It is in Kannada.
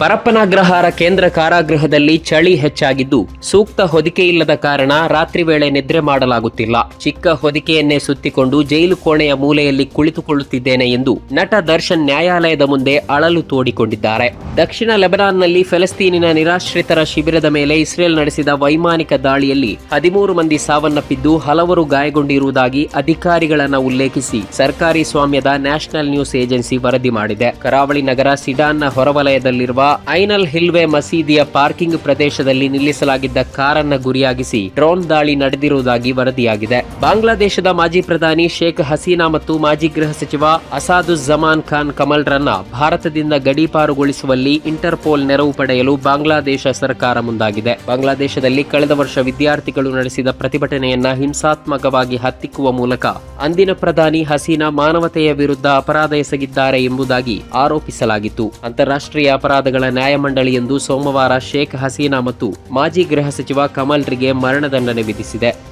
ಪರಪ್ಪನಾಗ್ರಹಾರ ಕೇಂದ್ರ ಕಾರಾಗೃಹದಲ್ಲಿ ಚಳಿ ಹೆಚ್ಚಾಗಿದ್ದು, ಸೂಕ್ತ ಹೊದಿಕೆ ಇಲ್ಲದ ಕಾರಣ ರಾತ್ರಿ ವೇಳೆ ನಿದ್ರೆ ಮಾಡಲಾಗುತ್ತಿಲ್ಲ. ಚಿಕ್ಕ ಹೊದಿಕೆಯನ್ನೇ ಸುತ್ತಿಕೊಂಡು ಜೈಲು ಕೋಣೆಯ ಮೂಲೆಯಲ್ಲಿ ಕುಳಿತುಕೊಳ್ಳುತ್ತಿದ್ದೇನೆ ಎಂದು ನಟ ದರ್ಶನ್ ನ್ಯಾಯಾಲಯದ ಮುಂದೆ ಅಳಲು ತೋಡಿಕೊಂಡಿದ್ದಾರೆ. ದಕ್ಷಿಣ ಲೆಬನಾನ್ನಲ್ಲಿ ಫೆಲಸ್ತೀನಿನ ನಿರಾಶ್ರಿತರ ಶಿಬಿರದ ಮೇಲೆ ಇಸ್ರೇಲ್ ನಡೆಸಿದ ವೈಮಾನಿಕ ದಾಳಿಯಲ್ಲಿ ಹದಿಮೂರು ಮಂದಿ ಸಾವನ್ನಪ್ಪಿದ್ದು, ಹಲವರು ಗಾಯಗೊಂಡಿರುವುದಾಗಿ ಅಧಿಕಾರಿಗಳನ್ನು ಉಲ್ಲೇಖಿಸಿ ಸರ್ಕಾರಿ ಸ್ವಾಮ್ಯದ ನ್ಯಾಷನಲ್ ನ್ಯೂಸ್ ಏಜೆನ್ಸಿ ವರದಿ ಮಾಡಿದೆ. ಕರಾವಳಿ ನಗರ ಸಿಡಾನ್ನ ಹೊರವಲಯದಲ್ಲಿರುವ ಐನಲ್ ಹಿಲ್ವೆ ಮಸೀದಿಯ ಪಾರ್ಕಿಂಗ್ ಪ್ರದೇಶದಲ್ಲಿ ನಿಲ್ಲಿಸಲಾಗಿದ್ದ ಕಾರನ್ನ ಗುರಿಯಾಗಿಸಿ ಡ್ರೋನ್ ದಾಳಿ ನಡೆದಿರುವುದಾಗಿ ವರದಿಯಾಗಿದೆ. ಬಾಂಗ್ಲಾದೇಶದ ಮಾಜಿ ಪ್ರಧಾನಿ ಶೇಖ್ ಹಸೀನಾ ಮತ್ತು ಮಾಜಿ ಗೃಹ ಸಚಿವ ಅಸಾದುಜ್ಜಮಾನ್ ಖಾನ್ ಕಮಲ್ ರನ್ನ ಭಾರತದಿಂದ ಗಡೀಪಾರುಗೊಳಿಸುವಲ್ಲಿ ಇಂಟರ್ಪೋಲ್ ನೆರವು ಪಡೆಯಲು ಬಾಂಗ್ಲಾದೇಶ ಸರ್ಕಾರ ಮುಂದಾಗಿದೆ. ಬಾಂಗ್ಲಾದೇಶದಲ್ಲಿ ಕಳೆದ ವರ್ಷ ವಿದ್ಯಾರ್ಥಿಗಳು ನಡೆಸಿದ ಪ್ರತಿಭಟನೆಯನ್ನ ಹಿಂಸಾತ್ಮಕವಾಗಿ ಹತ್ತಿಕ್ಕುವ ಮೂಲಕ ಅಂದಿನ ಪ್ರಧಾನಿ ಹಸೀನಾ ಮಾನವತೆಯ ವಿರುದ್ಧ ಅಪರಾಧ ಎಸಗಿದ್ದಾರೆ ಎಂಬುದಾಗಿ ಆರೋಪಿಸಲಾಗಿತ್ತು. ಅಂತಾರಾಷ್ಟ್ರೀಯ ಅಪರಾಧಗಳ ನ್ಯಾಯಮಂಡಳಿಯೊಂದು ಸೋಮವಾರ ಶೇಖ್ ಹಸೀನಾ ಮತ್ತು ಮಾಜಿ ಗೃಹ ಸಚಿವ ಕಮಲ್ರಿಗೆ ಮರಣದಂಡನೆ ವಿಧಿಸಿದೆ.